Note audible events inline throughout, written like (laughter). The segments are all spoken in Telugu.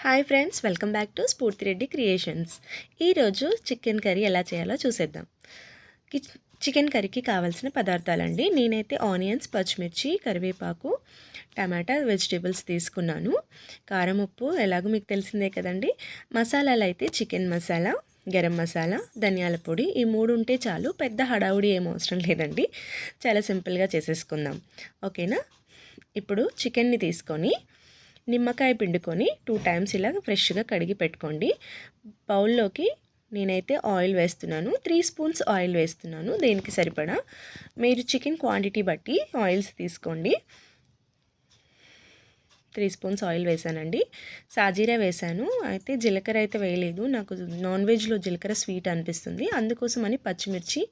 Hi friends welcome back to Sphoorthi Reddy creations. ఈరోజు చికెన్ కర్రీ ఎలా చేయాలో చూసేద్దాం. కి- చికెన్ కర్రీకి కావాల్సిన పదార్థాలండి. నేనైతే ఆనియన్స్ పచ్చిమిర్చి కరివేపాకు టమాటా వెజిటేబుల్స్ తీసుకున్నాను. కారం ఉప్పు ఎలాగో మీకు తెలిసిందే కదండి. మసాలాలు అయితే చికెన్ మసాలా గరం మసాలా ధనియాల పొడి ఈ మూడు ఉంటే చాలు. పెద్ద హడావుడి ఏం అవసరం లేదండి. చాలా సింపుల్గా చేసేసుకుందాం. ఓకేనా? ఇప్పుడు చికెన్ని తీసుకొని నిమ్మకాయ పిండుకొని టూ టైమ్స్ ఇలా ఫ్రెష్గా కడిగి పెట్టుకోండి. బౌల్లోకి నేనైతే ఆయిల్ వేస్తున్నాను. త్రీ స్పూన్స్ ఆయిల్ వేస్తున్నాను. దేనికి సరిపడా? మీరు చికెన్ క్వాంటిటీ బట్టి ఆయిల్స్ తీసుకోండి. త్రీ స్పూన్స్ ఆయిల్ వేసానండి సాజీరా వేసాను అయితే జీలకర్ర అయితే వేయలేదు. నాకు నాన్ వెజ్లో జీలకర్ర స్వీట్ అనిపిస్తుంది. అందుకోసమని పచ్చిమిర్చి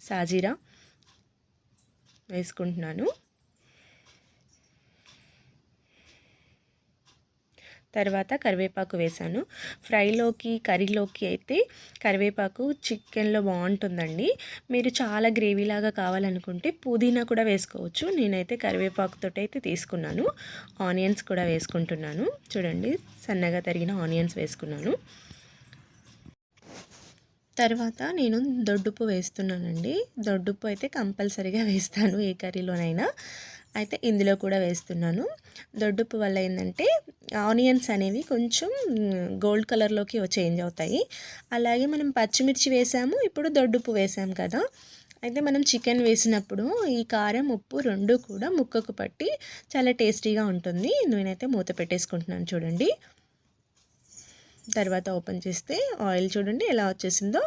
సాజీరా వేసుకుంటున్నాను. తర్వాత కరివేపాకు వేసాను ఫ్రైలోకి కర్రీలోకి అయితే కరివేపాకు చికెన్లో బాగుంటుందండి. మీరు చాలా గ్రేవీలాగా కావాలనుకుంటే పుదీనా కూడా వేసుకోవచ్చు. నేనైతే కరివేపాకుతో అయితే తీసుకున్నాను. ఆనియన్స్ కూడా వేసుకుంటున్నాను. చూడండి సన్నగా తరిగిన ఆనియన్స్ వేసుకున్నాను. తర్వాత నేను దొడ్డుప్పు వేస్తున్నానండి. దొడ్డుప్పు అయితే కంపల్సరీగా వేస్తాను ఏ కర్రీలోనైనా. అయితే ఇందులో కూడా వేస్తున్నాను. దొడ్డుప్పు వల్ల ఏంటంటే ఆనియన్స్ అనేవి కొంచెం గోల్డ్ కలర్లోకి చేంజ్ అవుతాయి. అలాగే మనం పచ్చిమిర్చి వేసాము ఇప్పుడు దొడ్డుప్పు వేసాం కదా. అయితే మనం చికెన్ వేసినప్పుడు ఈ కారం ఉప్పు రెండు కూడా ముక్కకు పట్టి చాలా టేస్టీగా ఉంటుంది. నేనైతే మూత పెట్టేసుకుంటున్నాను చూడండి. తర్వాత ఓపెన్ చేస్తే ఆయిల్ చూడండి ఎలా వచ్చేసిందో.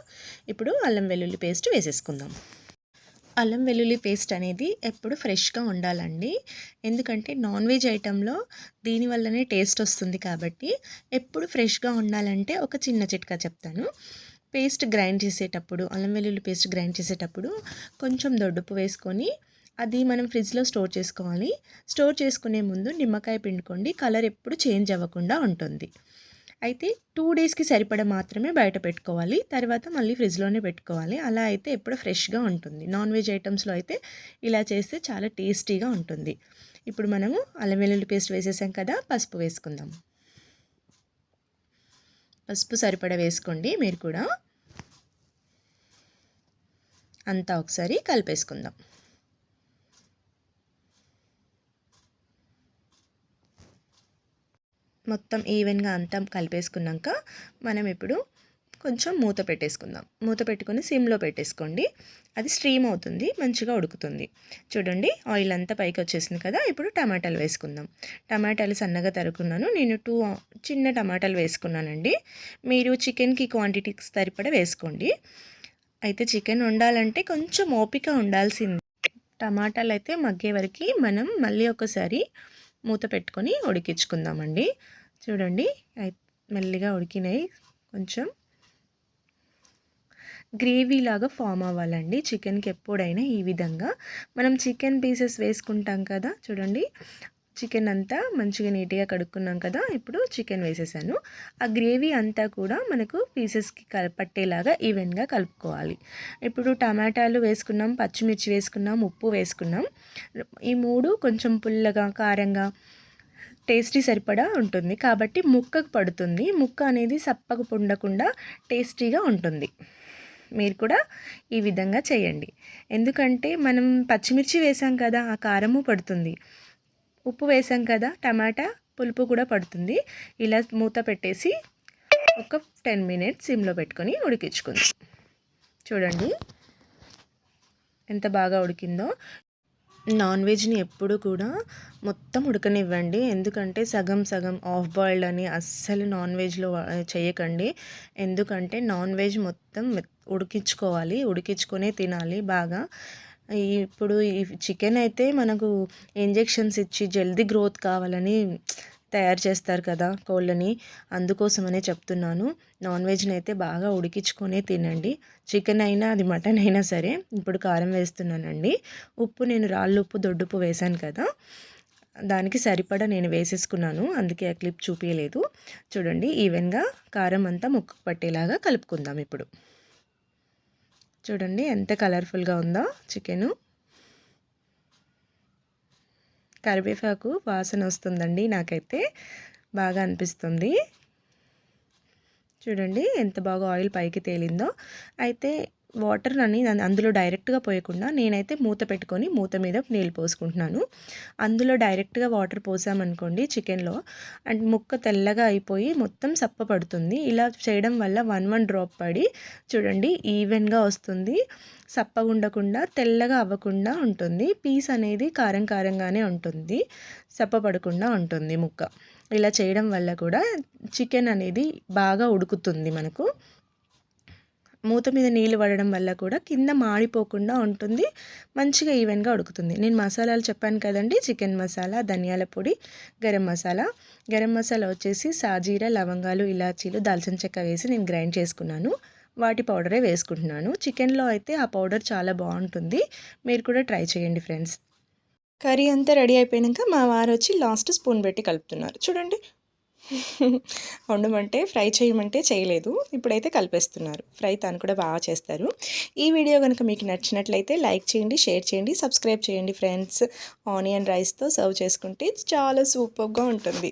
ఇప్పుడు అల్లం వెల్లుల్లి పేస్ట్ వేసేసుకుందాం. అల్లం వెల్లుల్లి పేస్ట్ అనేది ఎప్పుడు ఫ్రెష్గా ఉండాలండి. ఎందుకంటే నాన్ వెజ్ ఐటెంలో దీనివల్లనే టేస్ట్ వస్తుంది కాబట్టి ఎప్పుడు ఫ్రెష్గా ఉండాలంటే ఒక చిన్న చిట్కా చెప్తాను. పేస్ట్ గ్రైండ్ చేసేటప్పుడు అల్లం వెల్లుల్లి పేస్ట్ గ్రైండ్ చేసేటప్పుడు కొంచెం దొడ్డుపు వేసుకొని అది మనం ఫ్రిడ్జ్లో స్టోర్ చేసుకోవాలి. స్టోర్ చేసుకునే ముందు నిమ్మకాయ పిండుకోండి. కలర్ ఎప్పుడు చేంజ్ అవ్వకుండా ఉంటుంది. అయితే టూ డేస్కి సరిపడ మాత్రమే బయట పెట్టుకోవాలి. తర్వాత మళ్ళీ ఫ్రిడ్జ్లోనే పెట్టుకోవాలి. అలా అయితే ఎప్పుడు ఫ్రెష్గా ఉంటుంది. నాన్ వెజ్ ఐటమ్స్లో అయితే ఇలా చేస్తే చాలా టేస్టీగా ఉంటుంది. ఇప్పుడు మనము అల్లం వెల్లుల్లి పేస్ట్ వేసేసాం కదా పసుపు వేసుకుందాం. పసుపు సరిపడ వేసుకోండి మీరు కూడా. అంతా ఒకసారి కలిపేసుకుందాం. మొత్తం ఈవెన్గా అంతా కలిపేసుకున్నాక మనం ఇప్పుడు కొంచెం మూత పెట్టేసుకుందాం. మూత పెట్టుకొని సిమ్లో పెట్టేసుకోండి. అది స్ట్రీమ్ అవుతుంది మంచిగా ఉడుకుతుంది. చూడండి ఆయిల్ అంతా పైకి వచ్చేసింది కదా ఇప్పుడు టమాటాలు వేసుకుందాం. టమాటాలు సన్నగా తరుకున్నాను నేను టూ చిన్న టమాటాలు వేసుకున్నానండి. మీరు చికెన్కి క్వాంటిటీకి సరిపడా వేసుకోండి. అయితే చికెన్ వండాలంటే కొంచెం ఓపిక ఉండాల్సింది. టమాటాలు అయితే మగ్గే వరకు మనం మళ్ళీ ఒకసారి మూత పెట్టుకొని ఉడికించుకుందామండి. చూడండి. మెల్లిగా ఉడికినాయి కొంచెం. గ్రేవీ లాగా ఫామ్ అవ్వాలండి. చికెన్కి ఎప్పుడైనా ఈ విధంగా. మనం చికెన్ పీసెస్ వేసుకుంటాం కదా చూడండి. చికెన్ అంతా మంచిగా నీట్గా కడుక్కున్నాం కదా. ఇప్పుడు చికెన్ వేసేసాను. ఆ గ్రేవీ అంతా కూడా మనకు పీసెస్కి కల పట్టేలాగా ఈవెన్గా కలుపుకోవాలి. ఇప్పుడు టమాటాలు వేసుకున్నాం పచ్చిమిర్చి వేసుకున్నాం ఉప్పు వేసుకున్నాం. ఈ మూడు కొంచెం పుల్లగా కారంగా టేస్టీ సరిపడా ఉంటుంది. కాబట్టి ముక్కకు పడుతుంది. ముక్క అనేది సప్పకు ఉండకుండా టేస్టీగా ఉంటుంది. మీరు కూడా ఈ విధంగా చేయండి. ఎందుకంటే మనం పచ్చిమిర్చి వేసాం కదా ఆ కారము పడుతుంది. ఉప్పు వేసాం కదా టమాటా పులుపు కూడా పడుతుంది. ఇలా మూత పెట్టేసి ఒక టెన్ మినిట్స్ సిమ్లో పెట్టుకొని ఉడికించుకుందాం. చూడండి ఎంత బాగా ఉడికిందో. నాన్ వెజ్ని ఎప్పుడు కూడా మొత్తం ఉడకనివ్వండి. ఎందుకంటే సగం సగం ఆఫ్ బాయిల్డ్ అని అస్సలు నాన్ వెజ్లో చేయకండి. ఎందుకంటే నాన్ వెజ్ మొత్తం ఉడికించుకోవాలి. ఉడికించుకునే తినాలి బాగా. ఇప్పుడు ఈ చికెన్ అయితే మనకు ఇంజెక్షన్స్ ఇచ్చి జల్దీ గ్రోత్ కావాలని తయారు చేస్తారు కదా కోళ్ళని. అందుకోసమనే చెప్తున్నాను. నాన్ వెజ్ని అయితే బాగా ఉడికించుకొనే తినండి. చికెన్ అయినా అది మటన్ అయినా సరే ఇప్పుడు కారం వేస్తున్నానండి. ఉప్పు నేను రాళ్ళు ఉప్పు దొడ్డుప్పు వేశాను కదా. దానికి సరిపడా నేను వేసేసుకున్నాను. అందుకే ఆ క్లిప్ చూపించలేదు చూడండి ఈవెన్గా కారం అంతా ముక్కు పట్టేలాగా కలుపుకుందాం ఇప్పుడు. చూడండి ఎంత కలర్ఫుల్గా ఉందో చికెను. కరివేపాకు వాసన వస్తుందండి నాకైతే బాగా అనిపిస్తుంది. చూడండి ఎంత బాగా ఆయిల్ పైకి తేలిందో. అయితే వాటర్ అని అందులో డైరెక్ట్గా పోయకుండా నేనైతే మూత పెట్టుకొని మూత మీద నీళ్ళు పోసుకుంటున్నాను. అందులో డైరెక్ట్గా వాటర్ పోసామనుకోండి చికెన్లో. అండ్ ముక్క తెల్లగా అయిపోయి మొత్తం సప్ప పడుతుంది. ఇలా చేయడం వల్ల వన్ వన్ డ్రాప్ పడి చూడండి ఈవెన్గా వస్తుంది. సప్పగా ఉండకుండా తెల్లగా అవ్వకుండా ఉంటుంది. పీస్ అనేది కారం కారంగానే ఉంటుంది. సప్ప పడకుండా ఉంటుంది ముక్క. ఇలా చేయడం వల్ల కూడా చికెన్ అనేది బాగా ఉడుకుతుంది మనకు. మూత మీద నీళ్ళు పడడం వల్ల కూడా కింద మాడిపోకుండా ఉంటుంది. మంచిగా ఈవెన్గా ఉడుకుతుంది. నేను మసాలాలు చెప్పాను కదండి. చికెన్ మసాలా ధనియాల పొడి గరం మసాలా. గరం మసాలా వచ్చేసి సాజీరా లవంగాలు ఇలాచీలు దాల్చిన చెక్క వేసి నేను గ్రైండ్ చేసుకున్నాను. వాటి పౌడరే వేసుకుంటున్నాను. చికెన్లో అయితే ఆ పౌడర్ చాలా బాగుంటుంది. మీరు కూడా ట్రై చేయండి ఫ్రెండ్స్. కర్రీ అంతా రెడీ అయిపోయాక మా వారు వచ్చి లాస్ట్ స్పూన్ పెట్టి కలుపుతున్నారు. చూడండి (laughs) వండమంటే ఫ్రై చేయమంటే చేయలేదు. ఇప్పుడైతే కలిపేస్తున్నారు. ఫ్రై తను కూడా బాగా చేస్తారు. ఈ వీడియో కనుక మీకు నచ్చినట్లయితే లైక్ చేయండి షేర్ చేయండి సబ్స్క్రైబ్ చేయండి ఫ్రెండ్స్. ఆనియన్ రైస్తో సర్వ్ చేసుకుంటే చాలా సూపర్గా ఉంటుంది.